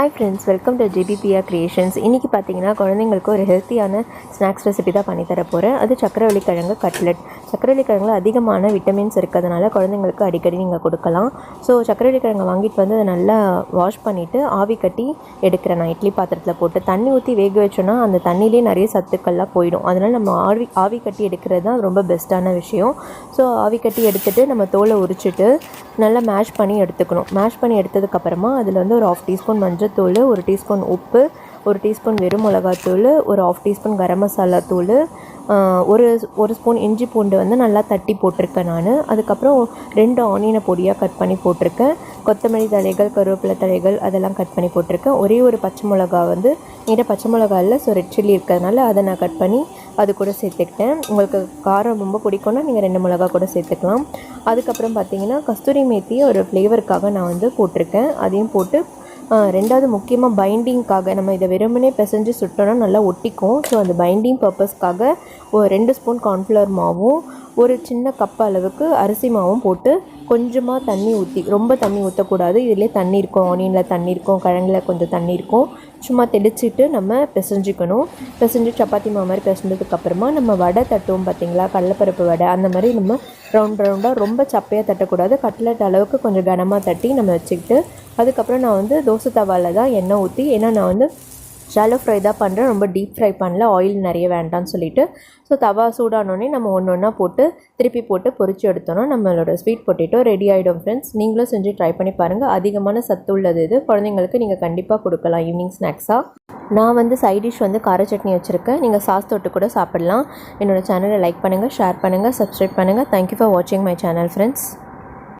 Hi friends welcome to GBPR creations இன்றைக்கி பார்த்தீங்கன்னா குழந்தைங்களுக்கு ஒரு ஹெல்த்தியான ஸ்நாக்ஸ் ரெசிபி தான் பண்ணித்தர போகிறேன் அது சக்கரவள்ளி கிழங்கு கட்லெட் சர்க்கரை கிழங்குல அதிகமான விட்டமின்ஸ் இருக்கிறதுனால குழந்தைங்களுக்கு அடிக்கடி நீங்கள் கொடுக்கலாம். ஸோ சக்கரவள்ளி கிழங்கு வாங்கிட்டு வந்து அதை நல்லா வாஷ் பண்ணிவிட்டு ஆவி கட்டி எடுக்கிறேன் நான். இட்லி பாத்திரத்தில் போட்டு தண்ணி ஊற்றி வேக வச்சோன்னா அந்த தண்ணியிலே நிறைய சத்துக்கள்லாம் போயிடும். அதனால் நம்ம ஆவி ஆவி கட்டி எடுக்கிறது தான் ரொம்ப பெஸ்ட்டான விஷயம். ஸோ ஆவி கட்டி எடுத்துகிட்டு நம்ம தோலை உரிச்சிட்டு நல்லா மேஷ் பண்ணி எடுத்துக்கணும். மேஷ் பண்ணி எடுத்ததுக்கப்புறமா அதில் வந்து ஒரு ஆஃப் டீஸ்பூன் மஞ்சள்தூள் ஒரு டீஸ்பூன் உப்பு ஒரு டீஸ்பூன் வெறும் மிளகாத்தூள் ஒரு ஆஃப் டீஸ்பூன் கரம் மசாலா தூள் ஒரு ஒரு ஸ்பூன் இஞ்சி பூண்டு வந்து நல்லா தட்டி போட்டிருக்கேன் நான். அதுக்கப்புறம் ரெண்டு ஆனியனை பொடியாக கட் பண்ணி போட்டிருக்கேன். கொத்தமல்லி தழைகள் கருவேப்பிலை தழைகள் அதெல்லாம் கட் பண்ணி போட்டிருக்கேன். ஒரே ஒரு பச்சை மிளகா வந்து நீட்ட பச்சை மிளகா இல்லை ஸோ ரெட் சில்லி இருக்கிறதுனால அதை நான் கட் பண்ணி அது கூட சேர்த்துக்கிட்டேன். உங்களுக்கு காரம் ரொம்ப பிடிக்கும்னா நீங்கள் ரெண்டு மிளகா கூட சேர்த்துக்கலாம். அதுக்கப்புறம் பார்த்தீங்கன்னா கஸ்தூரி மேத்தி ஒரு ஃப்ளேவருக்காக நான் வந்து போட்டிருக்கேன். அதையும் போட்டு ரெண்டாவது முக்கியமாக பைண்டிங்க்காக நம்ம இதை வெறுமனே பிசைஞ்சு சுட்டோன்னா நல்லா ஒட்டிக்கும். ஸோ அந்த பைண்டிங் பர்பஸ்க்காக ஒரு ரெண்டு ஸ்பூன் கார்ன்ஃப்ளவர் மாவும் ஒரு சின்ன கப் அளவுக்கு அரிசி மாவும் போட்டு கொஞ்சமாக தண்ணி ஊற்றி ரொம்ப தண்ணி ஊற்றக்கூடாது இதிலே தண்ணி இருக்கும் ஆனியனில் தண்ணி இருக்கும் கிழங்குல கொஞ்சம் தண்ணி இருக்கும். சும்மா தெளிச்சிட்டு நம்ம பிசைஞ்சிக்கணும். பிசைஞ்சு சப்பாத்தி மாவு மாதிரி பிசைஞ்சதுக்கப்புறமா நம்ம வடை தட்டுவோம் பார்த்தீங்களா கடலப்பருப்பு வடை அந்த மாதிரி நம்ம ரவுண்ட் ரவுண்டாக ரொம்ப சப்பையாக தட்டக்கூடாது. கட்லெட் அளவுக்கு கொஞ்சம் கனமாக தட்டி நம்ம வச்சுக்கிட்டு அதுக்கப்புறம் நான் வந்து தோசை தவாவில் தான் எண்ணெய் ஊற்றி ஏன்னா நான் வந்து ஷாலோ ஃப்ரை தான் பண்ணுறேன் ரொம்ப டீப் ஃப்ரை பண்ணல. ஆயில் நிறைய வேண்டாம்னு சொல்லிட்டு. ஸோ தவா சூடானோடனே நம்ம ஒன்று ஒன்றா போட்டு திருப்பி போட்டு பொறிச்சு எடுத்தோன்னா நம்மளோட ஸ்வீட் பொட்டேட்டோ ரெடி ஆகிடும் ஃப்ரெண்ட்ஸ் நீங்களும் செஞ்சு ட்ரை பண்ணி பாருங்கள் அதிகமான சத்து உள்ளது இது. குழந்தைங்களுக்கு நீங்கள் கண்டிப்பாக கொடுக்கலாம். ஈவினிங் ஸ்நாக்ஸாக நான் வந்து சைட் டிஷ் வந்து கார சட்னி வச்சுருக்கேன். நீங்கள் சாஸ் தொட்டு கூட சாப்பிடலாம். என்னோடய சேனலை லைக் பண்ணுங்கள் ஷேர் பண்ணுங்கள் சப்ஸ்கிரைப் பண்ணுங்கள் தேங்க்யூ ஃபார் வாட்சிங் மை சேனல் ஃப்ரெண்ட்ஸ்